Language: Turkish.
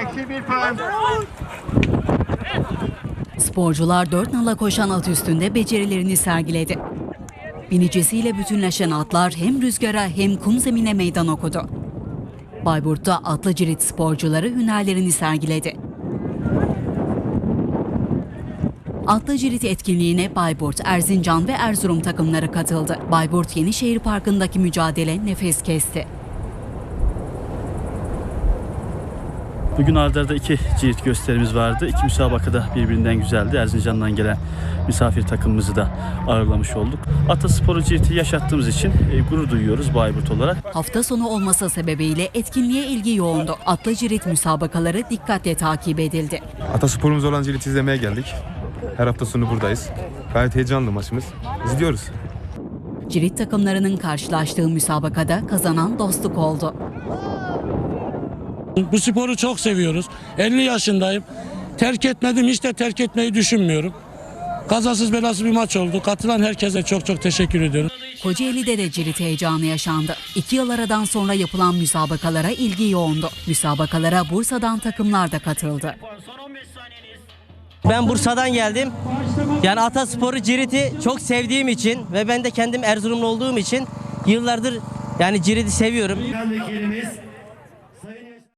Eksi bir puan. Sporcular dört nala koşan at üstünde becerilerini sergiledi. Binicisiyle bütünleşen atlar hem rüzgara hem kum zemine meydan okudu. Bayburt'ta atlı cirit sporcuları hünerlerini sergiledi. Atlı cirit etkinliğine Bayburt, Erzincan ve Erzurum takımları katıldı. Bayburt Yenişehir Parkı'ndaki mücadele nefes kesti. Bugün ardarda arda iki cirit gösterimiz vardı. İki müsabaka da birbirinden güzeldi. Erzincan'dan gelen misafir takımımızı da ağırlamış olduk. Atasporu ciriti yaşattığımız için e, gurur duyuyoruz Bayburt olarak. Hafta sonu olması sebebiyle etkinliğe ilgi yoğundu. Atlı cirit müsabakaları dikkatle takip edildi. Atasporumuz olan Cirit izlemeye geldik. Her hafta sonu buradayız. Gayet heyecanlı maçımız. İzliyoruz. Cirit takımlarının karşılaştığı müsabakada kazanan dostluk oldu. Bu sporu çok seviyoruz. 50 yaşındayım. Terk etmedim, hiç de terk etmeyi düşünmüyorum. Kazasız belasız bir maç oldu. Katılan herkese çok çok teşekkür ediyorum. Kocaeli'de de cirit heyecanı yaşandı. İki yıl aradan sonra yapılan müsabakalara ilgi yoğundu. Müsabakalara Bursa'dan takımlar da katıldı. Ben Bursa'dan geldim. Yani Atasporu Cirit'i çok sevdiğim için ve ben de kendim Erzurumlu olduğum için yıllardır yani Cirit'i seviyorum.